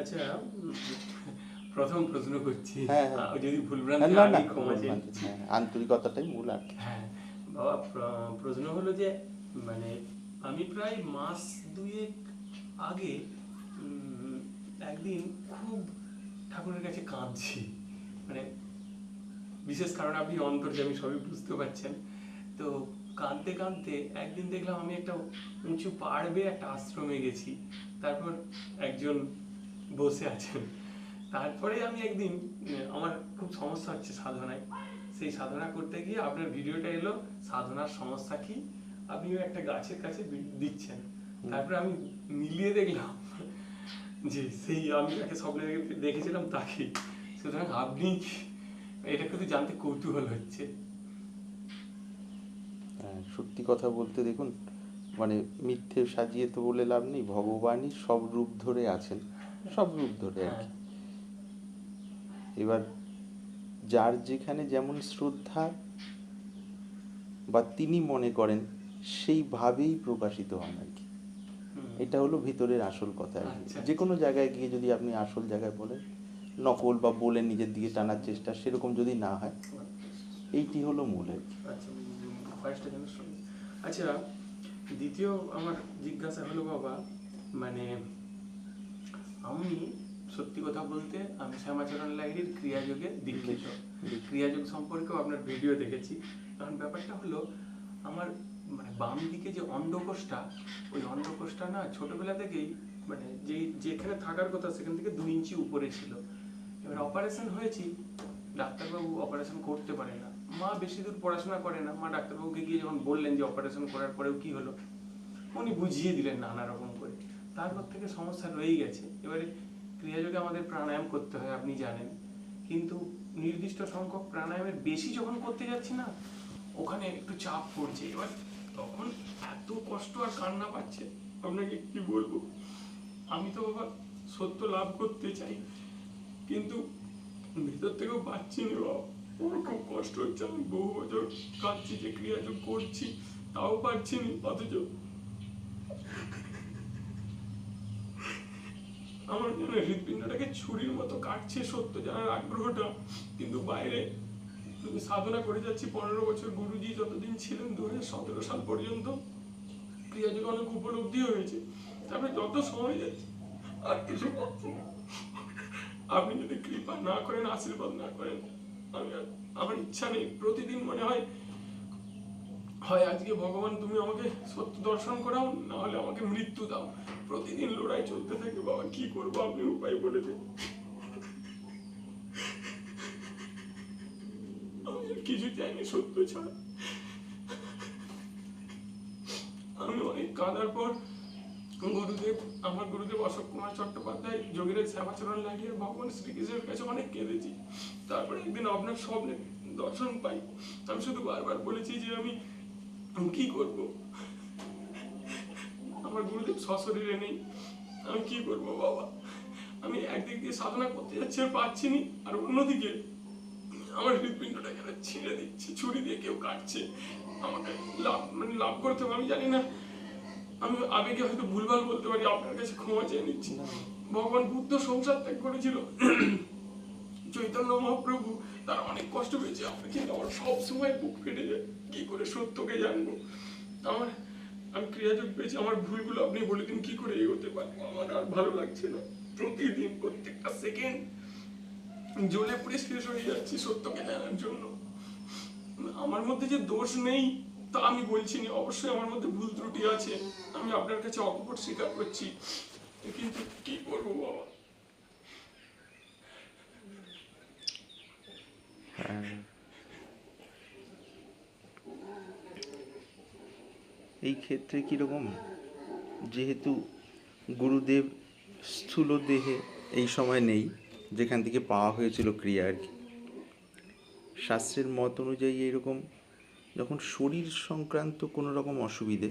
আচ্ছা প্রথম প্রশ্ন করছি। হ্যাঁ, হ্যাঁ। যদি ভুল ভ্রান্তি আমি ক্ষমা চাই হ্যাঁ, আন্তরিকতাটাই মূল আর। হ্যাঁ বাবা প্রশ্ন হলো যে মানে আমি প্রায় মাস দুয়েক আগে একদিন খুব ঠাকুরের কাছে কাঁদছি। মানে বিশেষ কারণে আপনি অন্তর্যামী সবই বুঝতে পারছেন। তো কাঁদতে কাঁদতে একদিন দেখলাম আমি একটা উঁচু পাহাড় বেয়ে একটা আশ্রমে গেছি। তারপর একজন বসে আছেন তারপরে আমি একদিন আমার খুব সমস্যা হচ্ছে সাধনায়। সেই সাধনা করতে গিয়ে আপনার ভিডিওটা এলো সাধনার সমস্যা কি? আপনিও একটা গাছের কাছে দিচ্ছেন। তারপরে আমি মিলিয়ে দেখলাম যে সেই আমি তাকে সব দেখেছিলাম তাকে। সুতরাং আপনি এটা কিন্তু জানতে কৌতূহল হচ্ছে। হ্যাঁ, সত্যি কথা বলতে দেখুন মানে মিথ্যে সাজিয়ে তো বলে লাভ নেই। ভগবানই সব রূপ ধরে আছেন। সব রূপ ধরে আর কি। হ্যাঁ। এবার যার যেখানে যেমন শ্রদ্ধা বা তিনি মনে করেন সেইভাবেই প্রকাশিত হন আর কি। এটা হলো ভিতরের আসল কথা আর কি। আচ্ছা। যে কোনো জায়গায় গিয়ে যদি আপনি আসল জায়গায় বলেন নকল বা বলে নিজের দিকে টানার চেষ্টা সেরকম যদি না হয় এইটি হলো মূল আর কি। আচ্ছা আচ্ছা দ্বিতীয় আমার জিজ্ঞাসা হলো বাবা মানে আমি সত্যি কথা বলতে আমি শ্যামাচরণ লাহিড়ির ক্রিয়াযোগে দীক্ষিত। ক্রিয়াযোগ সম্পর্কেও আপনার ভিডিও দেখেছি। কারণ ব্যাপারটা হলো আমার মানে বাম দিকে যে অন্ডকোষটা ওই অন্ডকোষটা না ছোটবেলা থেকেই মানে যে যেখানে থাকার কথা সেখান থেকে দু ইঞ্চি উপরে ছিল। এবার অপারেশন হয়েছি ডাক্তারবাবু অপারেশন করতে পারে না। মা বেশি দূর পড়াশোনা করে না। মা ডাক্তারবাবুকে গিয়ে যখন বললেন যে অপারেশন করার পরেও কি হলো উনি বুঝিয়ে দিলেন নানা রকম তারপর থেকে সমস্যা রয়েই গেছে। এবারে ক্রিয়াযোগে আমাদের প্রাণায়াম করতে হয়, আপনি জানেন। কিন্তু নির্দিষ্ট সংখ্যক প্রাণায়ামের বেশি যখন করতে যাচ্ছি না, ওখানে একটু চাপ পড়ছে। এবার তখন এত কষ্ট আর কান্না পাচ্ছে, আপনাকে কি বলব? আমি তো বাবা সত্য লাভ করতে চাই, কিন্তু ভিতর থেকেও পাচ্ছি না বাবা। খুব কষ্ট হচ্ছে, আমি বহু বছর কাঁদছি যে ক্রিয়াযোগ করছি, তাও পারছি না, অথচ আমার যেন হৃদপিণ্ডটাকে ছুরির মতো কাটছে সত্য জানার আগ্রহটা। কিন্তু বাইরে আমি সাধনা করে যাচ্ছি পনেরো বছর গুরুজি যতদিন ছিলেন, দু হাজার সতেরো সাল পর্যন্ত। ক্রিয়াযোগ অনেক উপলব্ধি হয়েছে। তারপরে যত সময় যাচ্ছে, আর কিছু পাচ্ছি আপনি যদি কৃপা না করেন, আশীর্বাদ না করেন, আমি আমার ইচ্ছা নেই। প্রতিদিন মনে হয় হয় আজকে ভগবান তুমি আমাকে সত্য দর্শন করাও, না হলে আমাকে মৃত্যু দাও। প্রতিদিন লড়াই চলতে থাকে, বাবা, কি করব? আপনি উপায় বলে দিন। কিছু চাইনি, সত্য ছাড়া। আমি অনেক কাঁদার পর গুরুদেব, আমার গুরুদেব অশোক কুমার চট্টোপাধ্যায়, যোগীরাজ শ্যামাচরণ লাগিয়ে ভগবান শ্রীকৃষ্ণের কাছে অনেক কেঁদেছি। তারপরে একদিন আপনার স্বপ্নে দর্শন পাই। আমি শুধু বারবার বলেছি যে আমি কি করব? আমার গুরুদেব সশরীরে নেই। আমি কি করব বাবা? আমি একদিক দিয়ে সাধনা করতে যাচ্ছি পাচ্ছি নি, আর অন্যদিকে আমার হৃদপিণ্ডটা যেন ছিঁড়ে দিচ্ছে, ছুরি দিয়ে কেউ কাটছে। আমাকে লাভ মানে লাভ করতে হবে, আমি জানি না। আমি আবেগে হয়তো ভুলভাল বলতে পারি, আপনার কাছে ক্ষমা চেয়ে নিচ্ছি। ভগবান বুদ্ধ সংসার ত্যাগ করেছিল। চৈতন্য মহাপ্রভু তারা অনেক কষ্ট পেয়েছে। আপনাকে আমার সব সময় বুক ফেটে যায় কি করে সত্যকে জানব? আমার আমি ক্রিয়াযোগ পেয়েছি, আমার ভুলগুলো আপনি বলে দিন, কি করে এগোতে পারব? আমার আর ভালো লাগছে না। প্রতিদিন, প্রত্যেকটা সেকেন্ড জ্বলে পুড়ে শেষ হয়ে যাচ্ছি সত্যকে জানার জন্য। আমার মধ্যে যে দোষ নেই, তা আমি বলছি না। অবশ্যই আমার মধ্যে ভুল ত্রুটি আছে। আমি আপনার কাছে অকপট স্বীকার করছি। কিন্তু কি করব বাবা? এই ক্ষেত্রে কীরকম যেহেতু গুরুদেব স্থূল দেহে এই সময় নেই যেখান থেকে পাওয়া হয়েছিল ক্রিয়া আর কি। শাস্ত্রের মত অনুযায়ী এরকম যখন শরীর সংক্রান্ত কোনো রকম অসুবিধে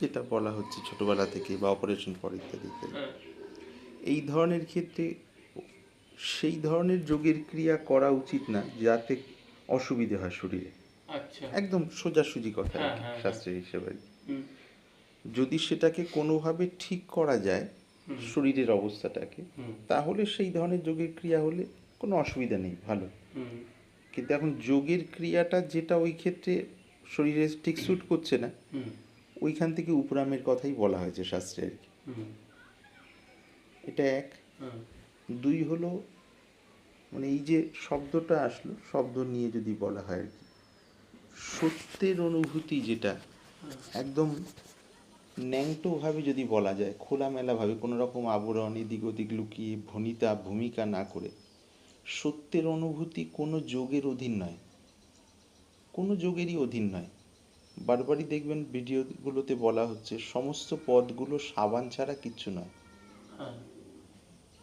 যেটা বলা হচ্ছে ছোটোবেলা থেকে বা অপারেশন পর ইত্যাদি ইত্যাদি হ্যাঁ। এই ধরনের ক্ষেত্রে সেই ধরনের যোগের ক্রিয়া করা উচিত না যাতে অসুবিধে হয় শরীরে। আচ্ছা। একদম সোজাসুজি কথা হ্যাঁ, হ্যাঁ। শাস্ত্রের হিসেবে আর কি। যদি সেটাকে কোনোভাবে ঠিক করা যায়। শরীরের অবস্থাটাকে তাহলে সেই ধরনের যোগের ক্রিয়া হলে কোনো অসুবিধা নেই ভালো। কিন্তু এখন যোগের ক্রিয়াটা যেটা ওই ক্ষেত্রে শরীরে ঠিক স্যুট করছে না ওইখান থেকে উপরামের কথাই বলা হয়েছে শাস্ত্রে আর কি। এটা এক। দুই হলো মানে এই যে শব্দটা আসলো শব্দ নিয়ে যদি বলা হয় আর কি সত্যের অনুভূতি যেটা একদম ন্যাংটোভাবে যদি বলা যায় খোলামেলাভাবে কোনো রকম আবরণ এদিক ওদিক লুকিয়ে ভনিতা ভূমিকা না করে সত্যের অনুভূতি কোনো যোগের অধীন নয়। কোনো যোগেরই অধীন নয়। বারবারই দেখবেন ভিডিওগুলোতে বলা হচ্ছে সমস্ত পদগুলো সাবান ছাড়া কিচ্ছু নয়। হ্যাঁ।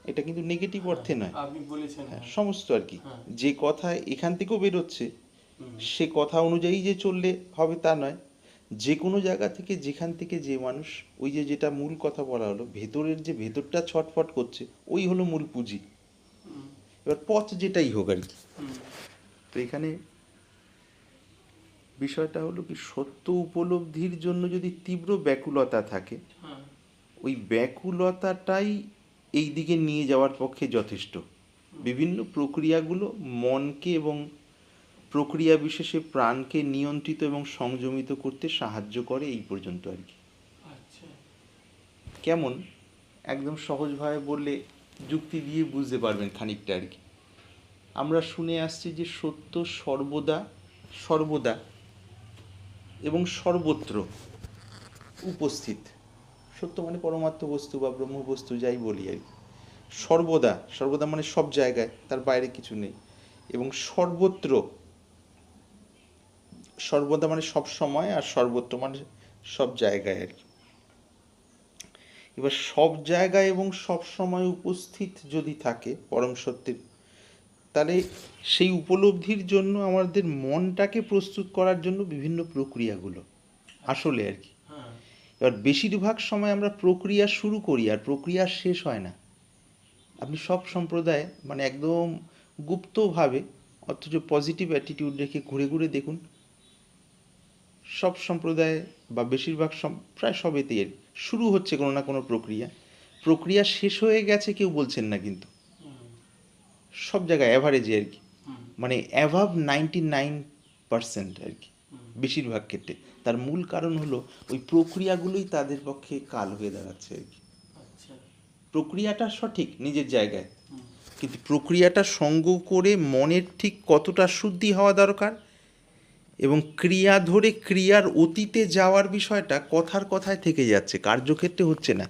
এটা কিন্তু নেগেটিভ অর্থে নয়। হ্যাঁ, হ্যাঁ। সমস্ত আর কি। হ্যাঁ। যে কথা এখান থেকেও বেরোচ্ছে সে কথা অনুযায়ী যে চললে হবে তা নয়। যে কোনো জায়গা থেকে, যেখান থেকে যে মানুষ, ওই যে যেটা মূল কথা বলা হলো, ভেতরের যে ভেতরটা ছটফট করছে, ওই হলো মূল পুঁজি। এবার পথ যেটাই হোক আর কি। তো এখানে বিষয়টা হলো কি, সত্য উপলব্ধির জন্য যদি তীব্র ব্যাকুলতা থাকে, ওই ব্যাকুলতাটাই এই দিকে নিয়ে যাওয়ার পক্ষে যথেষ্ট। বিভিন্ন প্রক্রিয়াগুলো মনকে এবং প্রক্রিয়া বিশেষে প্রাণকে নিয়ন্ত্রিত এবং সংযমিত করতে সাহায্য করে এই পর্যন্ত আর কি। আচ্ছা। কেমন? একদম সহজভাবে বললে যুক্তি দিয়ে বুঝতে পারবেন খানিকটা আর কি। আমরা শুনে আসছি যে সত্য সর্বদা সর্বদা এবং সর্বত্র উপস্থিত। সত্য মানে পরমাত্ম বস্তু বা ব্রহ্ম বস্তু যাই বলি আর কি। সর্বদা সর্বদা মানে সব জায়গায় তার বাইরে কিছু নেই। এবং সর্বত্র সর্বদা মানে সব সময় আর সর্বত্র মানে সব জায়গায় আর কি। এবার সব জায়গায় এবং সব সময় উপস্থিত যদি থাকে পরম সত্যের তাহলে সেই উপলব্ধির জন্য আমাদের মনটাকে প্রস্তুত করার জন্য বিভিন্ন প্রক্রিয়াগুলো আসলে আর কি। হ্যাঁ। এবার বেশিরভাগ সময় আমরা প্রক্রিয়া শুরু করি আর প্রক্রিয়া শেষ হয় না। আপনি সব সম্প্রদায় মানে একদম গুপ্তভাবে অথচ পজিটিভ অ্যাটিটিউড রেখে ঘুরে ঘুরে দেখুন সব সম্প্রদায় বা বেশিরভাগ প্রায় কি। শুরু হচ্ছে কোনো না কোনো প্রক্রিয়া। প্রক্রিয়া শেষ হয়ে গেছে কেউ বলছেন না কিন্তু। সব জায়গায় অ্যাভারেজে আর কি। মানে অ্যাভাব নাইনটি নাইন পার্সেন্ট আর কি বেশিরভাগ ক্ষেত্রে। তার মূল কারণ হলো ওই প্রক্রিয়াগুলোই তাদের পক্ষে কাল হয়ে দাঁড়াচ্ছে আর কি। আচ্ছা। প্রক্রিয়াটা সঠিক নিজের জায়গায়। কিন্তু প্রক্রিয়াটা সঙ্গ করে মনের ঠিক কতটা শুদ্ধি হওয়া দরকার এবং ক্রিয়া ধরে ক্রিয়ার অতীতে যাওয়ার বিষয়টা কথার কথায় থেকে যাচ্ছে, কার্যক্ষেত্রে হচ্ছে না।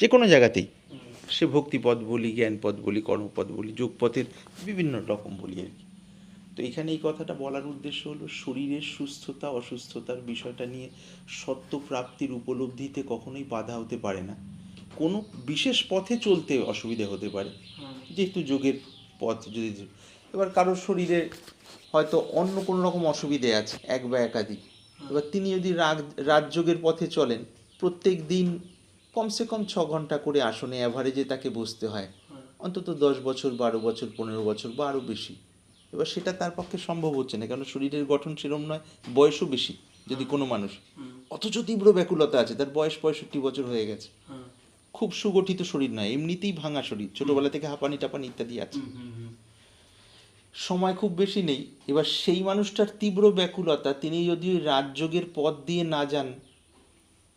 যে কোনো জায়গাতেই। সে ভক্তিপদ বলি, জ্ঞানপদ বলি, কর্মপদ বলি, যোগপথের বিভিন্ন রকম বলি আর কি। তো এখানে এই কথাটা বলার উদ্দেশ্য হলো শরীরের সুস্থতা, অসুস্থতার বিষয়টা নিয়ে সত্য প্রাপ্তির উপলব্ধিতে কখনোই বাধা হতে পারে না। কোনো বিশেষ পথে চলতে অসুবিধা হতে পারে। যেহেতু যোগের পথ যদি এবার কারোর শরীরে হয়তো অন্য কোনো রকম অসুবিধে আছে, এক বা একাধিক। এবার তিনি যদি রাগ, রাজযোগের পথে চলেন, প্রত্যেক দিন কমসে কম ছ ঘণ্টা করে আসনে অ্যাভারেজে তাকে বসতে হয়। অন্তত দশ বছর, বারো বছর, পনেরো বছর বা আরও বেশি। এবার সেটা তার পক্ষে সম্ভব হচ্ছে না কারণ শরীরের গঠন সেরম নয়, বয়সও বেশি যদি কোনো মানুষ। অথচ তীব্র ব্যাকুলতা আছে, তার বয়স পঁয়ষট্টি বছর হয়ে গেছে। খুব সুগঠিত শরীর নয়, এমনিতেই ভাঙা শরীর, ছোটবেলা থেকে হাঁপানি টাপানি ইত্যাদি আছে। সময় খুব বেশি নেই। এবার সেই মানুষটার তীব্র ব্যাকুলতা তিনি যদি ওই রাজযোগের পথ দিয়ে না যান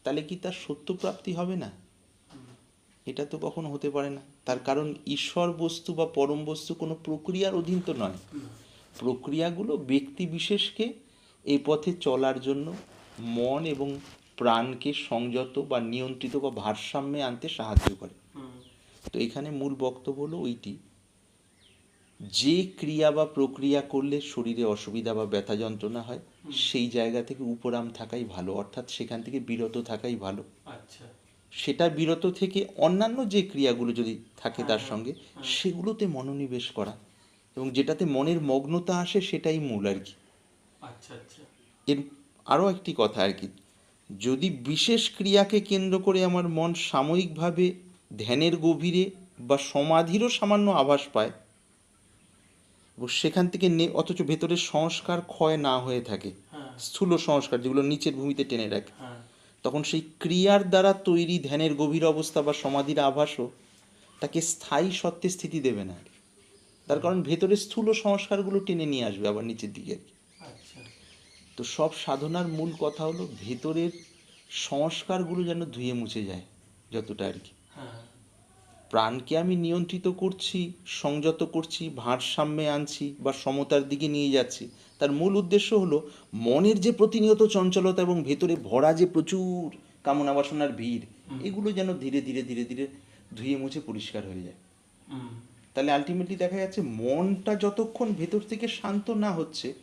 তাহলে কি তার সত্য প্রাপ্তি হবে না? এটা তো কখনো হতে পারে না। তার কারণ ঈশ্বর বস্তু বা পরম বস্তু কোনো প্রক্রিয়ার অধীন তো নয়। প্রক্রিয়াগুলো ব্যক্তি বিশেষকে এই পথে চলার জন্য মন এবং প্রাণকে সংযত বা নিয়ন্ত্রিত বা ভারসাম্যে আনতে সাহায্য করে। তো এখানে মূল বক্তব্য হলো ওইটি। যে ক্রিয়া বা প্রক্রিয়া করলে শরীরে অসুবিধা বা ব্যথা যন্ত্রণা হয় সেই জায়গা থেকে উপরাম থাকাই ভালো অর্থাৎ সেখান থেকে বিরত থাকাই ভালো। আচ্ছা। সেটা বিরত থেকে অন্যান্য যে ক্রিয়াগুলো যদি থাকে তার হ্যাঁ, সঙ্গে হ্যাঁ। সেগুলোতে মনোনিবেশ করা এবং যেটাতে মনের মগ্নতা আসে সেটাই মূল আর কি। আচ্ছা আচ্ছা। এর আরও একটি কথা আর কি যদি বিশেষ ক্রিয়াকে কেন্দ্র করে আমার মন সাময়িকভাবে ধ্যানের গভীরে বা সমাধিরও সামান্য আভাস পায় এবং সেখান থেকে নে- অথচ ভেতরের সংস্কার ক্ষয় না হয়ে থাকে। হ্যাঁ। স্থূল সংস্কার যেগুলো নিচের ভূমিতে টেনে রাখে। হ্যাঁ। তখন সেই ক্রিয়ার দ্বারা তৈরি ধ্যানের গভীর অবস্থা বা সমাধির আভাসও তাকে স্থায়ী সত্ত্বে স্থিতি দেবে না আর কি। তার কারণ ভেতরে স্থূল সংস্কারগুলো টেনে নিয়ে আসবে আবার নিচের দিকে আর কি। আচ্ছা। তো সব সাধনার মূল কথা হলো ভেতরের সংস্কারগুলো যেন ধুয়ে মুছে যায় যতটা আর কি। হ্যাঁ। প্রাণকে আমি নিয়ন্ত্রিত করছি সংযত করছি ভারসাম্যে আনছি বা সমতার দিকে নিয়ে যাচ্ছি। তার মূল উদ্দেশ্য হলো মনের যে প্রতিনিয়ত চঞ্চলতা এবং ভেতরে ভরা যে প্রচুর কামনা বাসনার ভিড় এগুলো যেন ধীরে ধীরে ধীরে ধীরে ধুয়ে মুছে পরিষ্কার হয়ে যায়। তাহলে আলটিমেটলি দেখা যাচ্ছে মনটা যতক্ষণ ভেতর থেকে শান্ত না হচ্ছে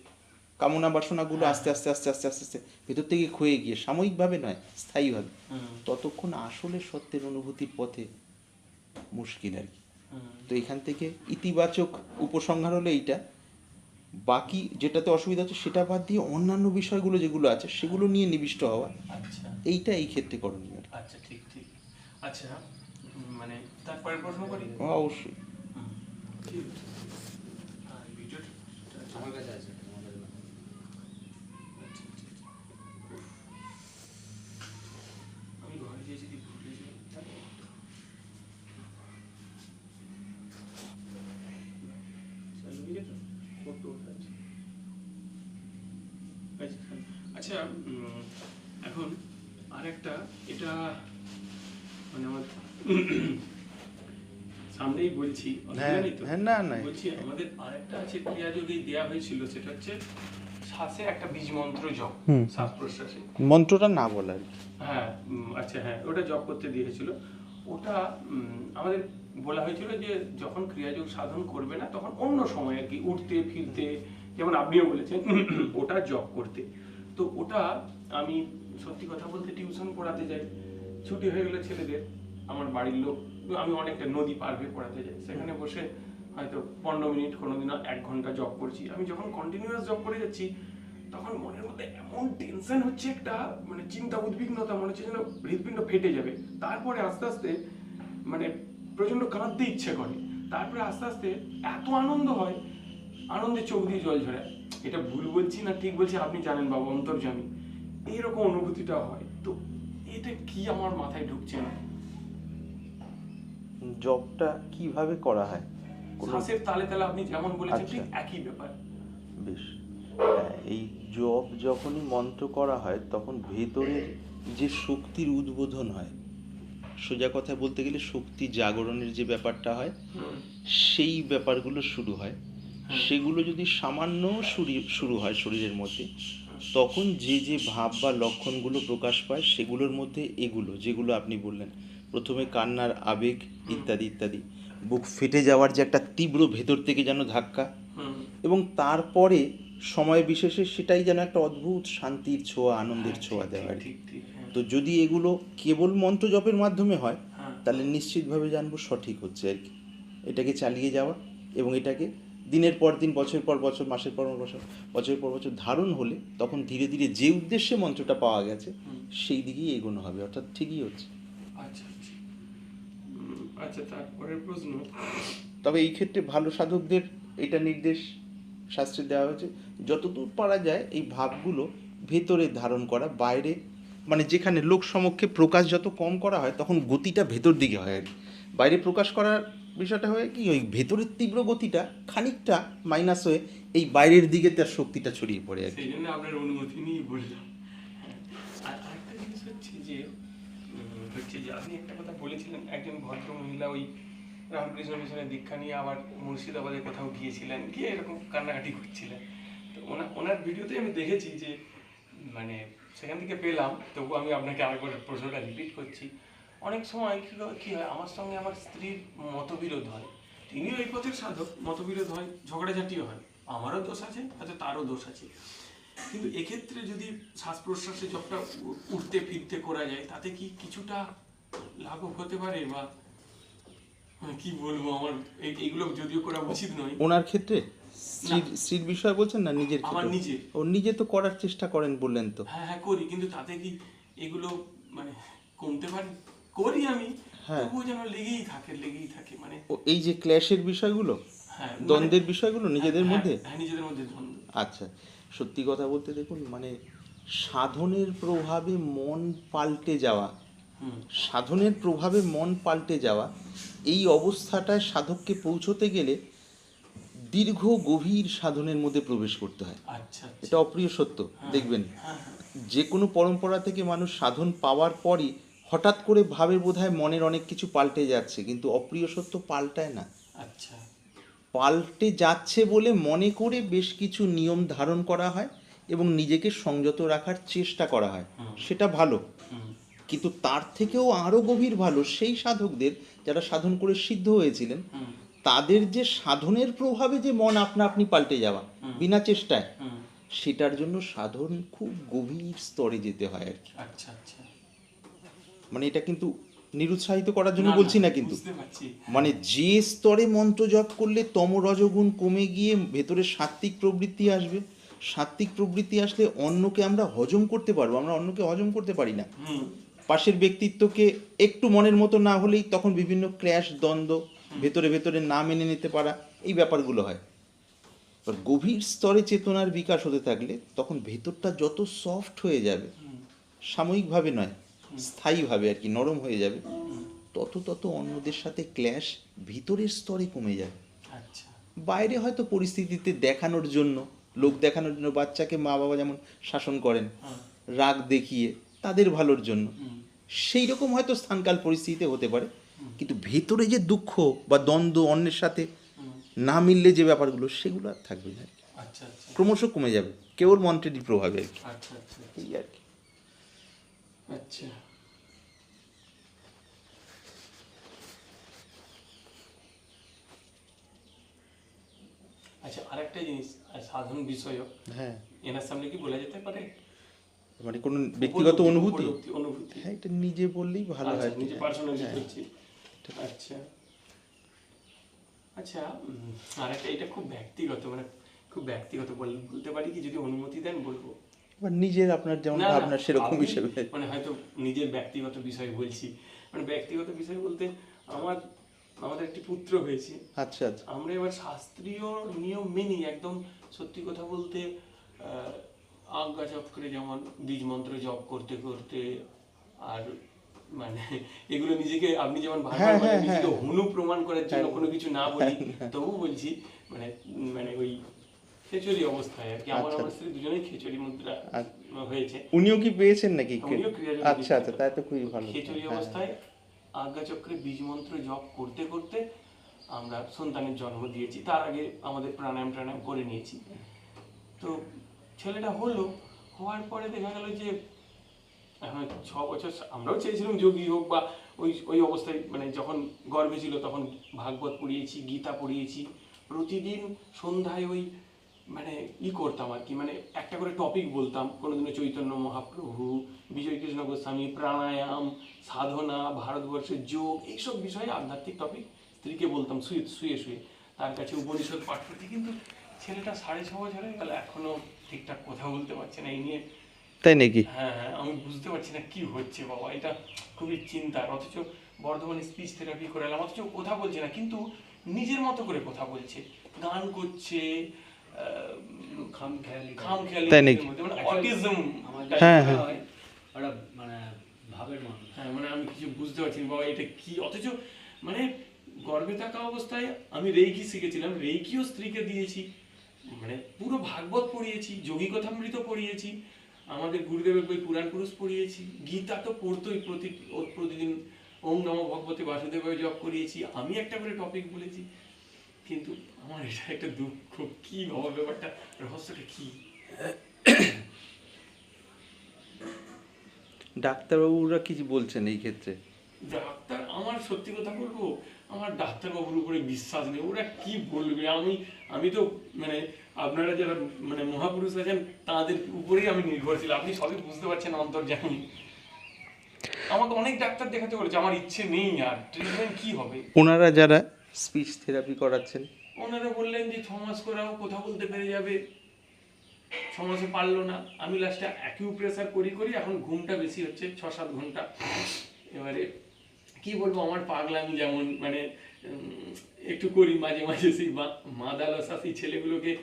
কামনা বাসনাগুলো আস্তে আস্তে আস্তে আস্তে আস্তে আস্তে ভেতর থেকে ক্ষয়ে গিয়ে সাময়িকভাবে নয় স্থায়ীভাবে ততক্ষণ আসলে সত্যের অনুভূতির পথে মুশকিল আর কি। তো এখান থেকে ইতিবাচক উপসংহার হলো এইটা। বাকি যেটাতে অসুবিধা হচ্ছে সেটা বাদ দিয়ে অন্যান্য বিষয়গুলো যেগুলো আছে সেগুলো নিয়ে নিবিষ্ট হওয়া। আচ্ছা। এইটা এই ক্ষেত্রে করণীয় আচ্ছা ঠিক ঠিক। আচ্ছা মানে তারপরে প্রশ্ন করি? অবশ্যই। আমার কাছে না। আচ্ছা, আচ্ছা, আচ্ছা। উফ। আমি ঘরে গিয়ে যদি ভুলে যাই তাহলে চালু হয়ে গেছে? ফটো আছে। আচ্ছা, আচ্ছা এখন আরেকটা এটা মানে আমার সামনেই বলছি হ্যাঁ? হ্যাঁ না না বলছি আমাদের আরেকটা আছে ক্রিয়া যদি দেওয়া হয়েছিল সেটা হচ্ছে শ্বাসে একটা বীজ মন্ত্র জপ। শ্বাস প্রশ্বাসে মন্ত্রটা না বলা আর হ্যাঁ আচ্ছা হ্যাঁ ওটা জব করতে দিয়েছিল ওটা আমাদের বলা হয়েছিল যে যখন ক্রিয়াযোগ সাধন করবে না তখন অন্য সময় আর কি উঠতে ফিরতে যেমন আপনিও বলেছেন ওটা জব করতে তো ওটা আমি সত্যি কথা বলতে টিউশন পড়াতে যাই। ছুটি হয়ে গেলে ছেলেদের, আমার বাড়ির লোক, আমি অনেকটা নদী পার হয়ে পড়াতে যাই। সেখানে বসে হয়তো পনেরো মিনিট, কোনোদিনও এক ঘণ্টা জব করছি। আমি যখন কন্টিনিউয়াস জব করে যাচ্ছি, তখন মনের মধ্যে এমন টেনশন হচ্ছে একটা মানে চিন্তা উদ্বিগ্নতা, মনে হচ্ছে যেন হৃদপিণ্ড ফেটে যাবে। তারপরে আস্তে আস্তে মানে প্রচণ্ড কাঁদতে ইচ্ছে করে। তারপরে আস্তে আস্তে এত আনন্দ হয়, আনন্দে চোখ দিয়ে জল ঝরে। এটা ভুল বলছি না ঠিক বলছি আপনি জানেন বাবা অন্তর্জামী এইরকম অনুভূতিটা হয়। তো এটা কি আমার মাথায় ঢুকছে না? জবটা কীভাবে করা হয়? শ্বাসের তালে তালে আপনি যেমন বলেছেন আচ্ছা। ঠিক একই ব্যাপার। বেশ। হ্যাঁ, এই জব যখনই মন্ত্র করা হয় তখন ভেতরের যে শক্তির উদ্বোধন হয় সোজা কথা বলতে গেলে শক্তি জাগরণের যে ব্যাপারটা হয় সেই ব্যাপারগুলো শুরু হ্যাঁ। সেগুলো যদি সামান্য শুরু হয় শরীরের মধ্যে তখন যে যে ভাব বা লক্ষণগুলো প্রকাশ পায় সেগুলোর মধ্যে এগুলো যেগুলো আপনি বললেন। প্রথমে কান্নার আবেগ ইত্যাদি ইত্যাদি। বুক ফেটে যাওয়ার যে একটা তীব্র ভেতর থেকে যেন ধাক্কা। এবং তারপরে সময় বিশেষে সেটাই যেন একটা অদ্ভুত শান্তির ছোঁয়া আনন্দের ছোঁয়া দেওয়া আর হ্যাঁ। তো যদি এগুলো কেবল মন্ত্র জপের মাধ্যমে হয় হ্যাঁ। তাহলে নিশ্চিতভাবে জানব সঠিক হচ্ছে আর কি। এটাকে চালিয়ে যাওয়া এবং এটাকে দিনের পর দিন বছর পর বছর মাসের পর বছর বছরের পর বছর ধারণ হলে তখন ধীরে ধীরে যে উদ্দেশ্যে মন্ত্রটা পাওয়া গেছে সেই দিকেই এগোনো হবে অর্থাৎ ঠিকই হচ্ছে। আচ্ছা আচ্ছা। আচ্ছা তারপরের প্রশ্ন। তবে এই ক্ষেত্রে ভালো সাধকদের এটা নির্দেশ শাস্ত্রে দেওয়া হয়েছে যতদূর পারা যায় এই ভাবগুলো ভেতরে ধারণ করা বাইরে মানে যেখানে লোক সমক্ষে প্রকাশ যত কম করা হয় তখন গতিটা ভেতর দিকে হয় আর বাইরে প্রকাশ করার বিষয়টা হয় কি, ওই ভেতরের তীব্র গতিটা খানিকটা মাইনাস হয়ে এই বাইরের দিকে তার শক্তিটা ছড়িয়ে পড়ে আর সেই জন্য আপনার অনুমতি নিয়েই বললাম। আর আরেকটা জিনিস হচ্ছে যে হচ্ছে যে আপনি একটা কথা বলেছিলেন, একজন ভদ্র মহিলা ওই রামকৃষ্ণ মিশনের দীক্ষা নিয়ে আবার মুর্শিদাবাদে কোথাও গিয়েছিলেন, গিয়ে এরকম কান্নাকাটি করছিলেন। তো ওনার ওনার ভিডিওতে আমি দেখেছি যে মানে সেখান থেকে পেলাম তবু আমি আপনাকে আরেকবার প্রশ্নটা রিপিট করছি। অনেক সময় কি কি হয় আমার সঙ্গে আমার স্ত্রীর মতবিরোধ হয়। তিনিও এই পথের সাধক মতবিরোধ হয় ঝগড়াঝাটিও হয়। আমারও দোষ আছে হয়তো তারও দোষ আছে। কিন্তু এক্ষেত্রে যদি শ্বাস প্রশ্বাসে উ- উঠতে ফিরতে করা যায় তাতে কি কিছুটা লাঘব হতে পারে বা মানে কি বলব আমার এই- এইগুলো যদিও করা উচিত নয়। ওনার ক্ষেত্রে? স্ত্রীর স্ত্রীর বিষয় বলছেন না নিজের আমার নিজের। ও নিজে তো করার চেষ্টা করেন বললেন তো। হ্যাঁ হ্যাঁ করি কিন্তু তাতে কি এগুলো মানে কমতে পারে? করি আমি হ্যাঁ। তবুও যেন লেগেই থাকে লেগেই থাকে মানে ও এই যে ক্ল্যাশের বিষয়গুলো হ্যাঁ মানে- দ্বন্দ্বের বিষয়গুলো নিজেদের হ্যাঁ, মধ্যে? হ্যাঁ নিজেদের মধ্যে দ্বন্দ্ব। আচ্ছা সত্যি কথা বলতে দেখুন মানে সাধনের প্রভাবে মন পাল্টে যাওয়া সাধনের প্রভাবে মন পাল্টে যাওয়া এই অবস্থাটায় সাধককে পৌঁছতে গেলে দীর্ঘ গভীর সাধনের মধ্যে প্রবেশ করতে হয়। আচ্ছা আচ্ছা। এটা অপ্রিয় সত্য দেখবেন। যে কোনো পরম্পরা থেকে মানুষ সাধন পাওয়ার পরই হঠাৎ করে ভাবে বোধহয় মনের অনেক কিছু পাল্টে যাচ্ছে কিন্তু অপ্রিয় সত্য পাল্টায় না। আচ্ছা। পাল্টে যাচ্ছে বলে মনে করে বেশ কিছু নিয়ম ধারণ করা হয় এবং নিজেকে সংযত রাখার চেষ্টা করা হয়। সেটা ভালো। কিন্তু তার থেকেও আরও গভীর ভালো সেই সাধকদের যারা সাধন করে সিদ্ধ হয়েছিলেন তাদের যে সাধনের প্রভাবে যে মন আপনা আপনি পাল্টে যাওয়া বিনা চেষ্টায় সেটার জন্য সাধন খুব গভীর স্তরে যেতে হয় আর কি। আচ্ছা আচ্ছা। মানে এটা কিন্তু নিরুৎসাহিত করার জন্য বলছি না কিন্তু। মানে যে স্তরে মন্ত্র জপ করলে তম রজগুণ কমে গিয়ে ভেতরে সাত্বিক প্রবৃত্তি আসবে। সাত্বিক প্রবৃত্তি আসলে অন্যকে আমরা হজম করতে পারব আমরা অন্যকে হজম করতে পারি না। পাশের ব্যক্তিত্বকে একটু মনের মতো না হলেই তখন বিভিন্ন ক্র্যাশ দ্বন্দ্ব ভেতরে ভেতরে না মেনে নিতে পারা এই ব্যাপারগুলো হয়। গভীর স্তরে চেতনার বিকাশ হতে থাকলে তখন ভেতরটা যত সফট হয়ে যাবে সাময়িকভাবে নয় স্থায়ীভাবে আর কি নরম হয়ে যাবে। তত তত অন্যদের সাথে ক্ল্যাশ ভিতরের স্তরে কমে যাবে। আচ্ছা। বাইরে হয়তো পরিস্থিতিতে দেখানোর জন্য লোক দেখানোর জন্য বাচ্চাকে মা বাবা যেমন শাসন করেন রাগ দেখিয়ে তাদের ভালোর জন্য। সেই রকম হয়তো স্থানকাল পরিস্থিতিতে হতে পারে। কিন্তু ভেতরে যে দুঃখ বা দ্বন্দ্ব অন্যের সাথে না মিললে যে ব্যাপারগুলো সেগুলো আর থাকবে না আচ্ছা আচ্ছা। ক্রমশ কমে যাবে। কেবল মন্ত্রেরই প্রভাবে আর কি। এই আর কি। আচ্ছা। আচ্ছা আরেকটা জিনিস আর সাধারণ বিষয়ক হ্যাঁ। এনার সামনে কি বলা যেতে পারে? মানে কোনো ব্যক্তিগত অনুভূতি? অনুভূতি। হ্যাঁ এটা নিজে বললেই ভালো হয় আচ্ছা, কি। নিজে পার্সোনালি হ্যাঁ। আচ্ছা। আচ্ছা আর একটা এটা খুব ব্যক্তিগত মানে খুব ব্যক্তিগত বল- বলতে পারি কি? যদি অনুমতি দেন বলব। এবার নিজের আপনার যেমন ভাবনা সেরকম হিসেবে। মানে হয়তো নিজের ব্যক্তিগত বিষয় বলছি। মানে ব্যক্তিগত বিষয় বলতে আমার আমাদের একটি পুত্র হয়েছে। আচ্ছা আচ্ছা। আমরা এবার শাস্ত্রীয় নিয়ম মেনি একদম সত্যি কথা বলতে আজ্ঞা জপ করে যেমন বীজ মন্ত্র জপ করতে করতে আর মানে এগুলো নিজেকে আপনি যেমন বারবার হ্যাঁ, হ্যাঁ, নিজেকে হ্যাঁ। হনু প্রমাণ করার জন্য কোনো কিছু না বলি তবু বলছি মানে মানে ওই খেচুরি অবস্থায় আর কি। আমার আচ্ছা। আমার স্ত্রী দুজনেই খেচুরি মুদ্রা হয়েছে। উনিও কি পেয়েছেন নাকি? আচ্ছা আচ্ছা তাই তো খুবই ভালো। খিচুড়ি হ্যাঁ। অবস্থায় আজ্ঞাচক্রে বীজ মন্ত্র জপ করতে করতে আমরা সন্তানের জন্ম দিয়েছি। তার আগে আমাদের প্রাণায়াম প্রাণায়াম করে নিয়েছি। তো ছেলেটা হলো, হওয়ার পরে দেখা গেল যে এখন ছ বছর আমরাও চেয়েছিলাম যোগী হোক বা ওই ওই অবস্থায় মানে যখন গর্ভে ছিল তখন ভাগবত পড়িয়েছি, গীতা পড়িয়েছি। প্রতিদিন সন্ধ্যায় ওই মানে ই করতাম আর কি মানে একটা করে টপিক বলতাম কোনোদিনও চৈতন্য মহাপ্রভু বিজয় কৃষ্ণ গোস্বামী প্রাণায়াম সাধনা ভারতবর্ষের যোগ এইসব বিষয়ে আধ্যাত্মিক টপিক স্ত্রীকে বলতাম শুয়ে শুয়ে শুয়ে। তার কাছে উপনিষদ পাঠ করতে কিন্তু ছেলেটা সাড়ে ছ বছর হয়ে গেল এখনও ঠিকঠাক কথা বলতে পারছে না এই নিয়ে তাই নাকি? হ্যাঁ হ্যাঁ আমি বুঝতে পারছি না কি হচ্ছে বাবা এটা খুবই চিন্তার অথচ বর্ধমানে স্পিচ থেরাপি করে এলাম অথচ কথা বলছে না কিন্তু নিজের মতো করে কথা বলছে গান করছে তাই নাকি? মানে হ্যাঁ, হ্যাঁ। হয়, মানে হ্যাঁ মানে আমি কিছু বুঝতে পারছি বাবা এটা কি অথচ মানে গর্ভে থাকা অবস্থায় আমি রেইকি শিখেছিলাম রেইকিও স্ত্রীকে দিয়েছি মানে পুরো ভাগবত পড়িয়েছি যোগী কথামৃত পড়িয়েছি আমাদের গুরুদেবের বই পুরাণ পুরুষ পড়িয়েছি গীতা তো পড়তোই প্রতি ও প্রতিদিন ওম নম ভগবতী বাসুদেবায় জপ করিয়েছি আমি একটা করে টপিক বলেছি কিন্তু আমার এটা একটা দুঃখ কি বাবা ব্যাপারটা রহস্যটা কি? ডাক্তারবাবুরা কি বলছেন এই ক্ষেত্রে? ডাক্তার আমার সত্যি কথা বলব আমার ডাক্তারবাবুর উপরে বিশ্বাস নেই। ওরা কি বলবে? আমি আমি তো মানে আপনারা যারা মানে মহাপুরুষ আছেন তাদের উপরেই আমি নির্ভরশীল। আপনি সবই বুঝতে পারছেন অন্তর্জামী আমাকে অনেক ডাক্তার দেখাতে বলেছে আমার ইচ্ছে নেই আর। ট্রিটমেন্ট কি হবে? ওনারা যারা স্পিচ থেরাপি করাচ্ছেন ওনারা বললেন যে ছ মাস করাও কথা বলতে পেরে যাবে। ছ মাসে পারল না। আমি লাস্টে অ্যাকিউ প্রেসার করি করি, এখন ঘুমটা বেশি হচ্ছে, ছ সাত ঘণ্টা। এবারে কি বলব, আমার পাগলামি যেমন মানে একটু করি মাঝে মাঝে সেই মা- মাদালসা সেই ছেলেগুলোকে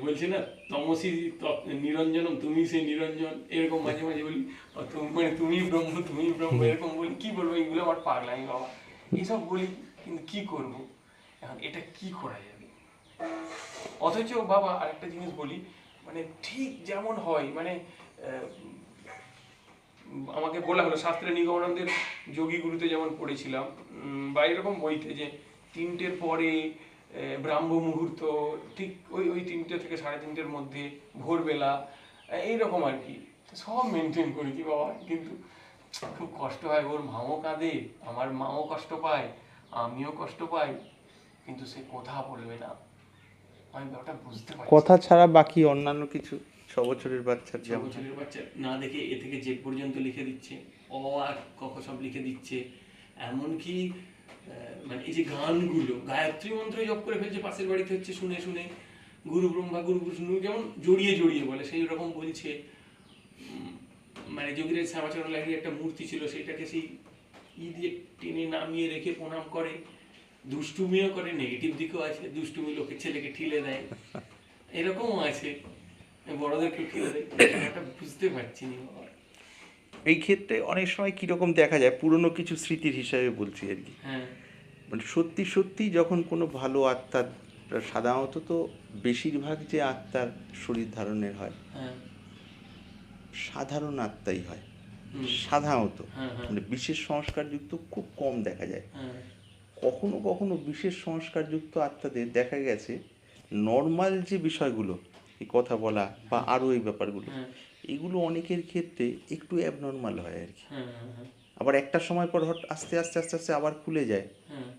বলছে না, তমসি নিরঞ্জনম, তুমি সেই নিরঞ্জন। এরকম মাঝে মাঝে বলি মানে তুমি ব্রহ্ম তুমি ব্রহ্ম, এরকম বলি। কি বলব, এগুলো আমার পাগলামি বাবা। এসব বলি, কিন্তু কি করব? এখন এটা কি করা যাবে অথচ বাবা আরেকটা জিনিস বলি মানে ঠিক যেমন হয় মানে আমাকে বলা হলো, শাস্ত্রে নিগমানন্দের যোগী গুরুতে যেমন পড়েছিলাম বা এরকম বইতে যে তিনটের পরে ব্রাহ্ম মুহূর্ত, ঠিক ওই ওই তিনটে থেকে সাড়ে তিনটের মধ্যে, ভোরবেলা এইরকম আর কি। সব মেনটেন করেছি বাবা, কিন্তু খুব কষ্ট হয়। ওর মাও কাঁদে, আমার মাও কষ্ট পায়, আমিও কষ্ট পাই। কিন্তু সে কথা বলবে না। আমি ব্যাপারটা বুঝতে পারছি। কথা ছাড়া বাকি অন্যান্য কিছু? ছ বছরের বাচ্চার ছ বছরের বাচ্চা না দেখে এ থেকে জেড পর্যন্ত লিখে দিচ্ছে। অ আর ক খ সব লিখে দিচ্ছে। এমনকি মানে এই যে গানগুলো গায়ত্রী মন্ত্র জপ করে ফেলছে পাশের বাড়িতে হচ্ছে শুনে শুনে। গুরু ব্রহ্মা গুরু বিষ্ণু যেমন জড়িয়ে জড়িয়ে বলে সেই রকম বলছে। মানে যোগীরাজ শ্যামাচরণ লাহিড়ির একটা মূর্তি ছিল সেটাকে সেই ই দিয়ে টেনে নামিয়ে রেখে প্রণাম করে। দুষ্টুমিও করে নেগেটিভ দিকেও আছে দুষ্টুমি লোকের ছেলেকে ঠিলে দেয়। এরকমও আছে বড়দেরকে ঠিলে দেয়। এটা বুঝতে পারছি না এই ক্ষেত্রে অনেক সময় কীরকম দেখা যায় পুরনো কিছু স্মৃতির হিসাবে বলছি আর কি। হ্যাঁ। মানে সত্যি সত্যি যখন কোনো ভালো আত্মার সাধারণত তো বেশিরভাগ যে আত্মার শরীর ধারণের হয় হ্যাঁ। সাধারণ আত্মাই হয়। সাধারণত। হ্যাঁ মানে বিশেষ সংস্কারযুক্ত খুব কম দেখা যায়। কখনো কখনো বিশেষ সংস্কারযুক্ত আত্মাদের দেখা গেছে নর্মাল যে বিষয়গুলো এই কথা বলা বা আরও এই ব্যাপারগুলো হ্যাঁ। এগুলো অনেকের ক্ষেত্রে একটু অ্যাবনর্মাল হয় আর কি। হ্যাঁ হ্যাঁ আবার একটা সময় পর হঠাৎ আস্তে আস্তে আস্তে আস্তে আবার খুলে যায়। হ্যাঁ।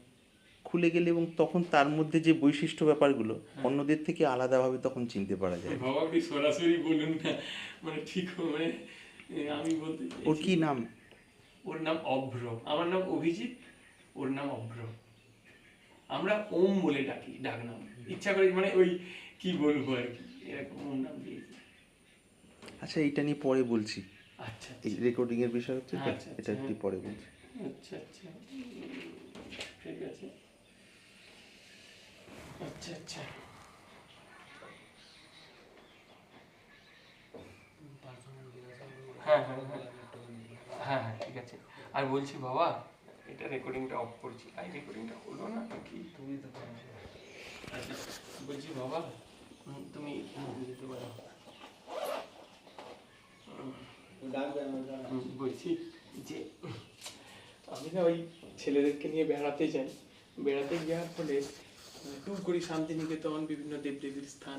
খুলে গেলে এবং তখন তার মধ্যে যে বৈশিষ্ট্য ব্যাপারগুলো অন্যদের থেকে আলাদাভাবে তখন চিনতে পারা যায়। বাবা আপনি সরাসরি বলুন না। মানে ঠিক মানে আমি বলতে ওর কি নাম? ওর নাম অভ্র। আমার নাম অভিজিৎ। ওর নাম অভ্র। আমরা ওম বলে ডাকি ডাক নাম। ইচ্ছা করি মানে ওই কি বলব আর কি এরকম ওম নাম দিয়েছি। আচ্ছা এইটা নিয়ে পরে বলছি। আচ্ছা এই রেকর্ডিং এর বিষয় হচ্ছে তো আচ্ছা, আচ্ছা, এটা একটু হ্যাঁ। পরে বলছি। আচ্ছা আচ্ছা। ঠিক আছে। আচ্ছা আচ্ছা। হ্যাঁ হ্যাঁ হ্যাঁ। হ্যাঁ হ্যাঁ ঠিক আছে। আর বলছি বাবা এটা রেকর্ডিংটা অফ করছি। আর রেকর্ডিংটা হলো না কি তুমি তো আচ্ছা বলছি বাবা তুমি যেতে পারো বলছি যে আমি না ওই ছেলেদেরকে নিয়ে বেড়াতে যাই। বেড়াতে যাওয়ার ফলে টুক করি শান্তিনিকেতন বিভিন্ন দেবদেবীর স্থান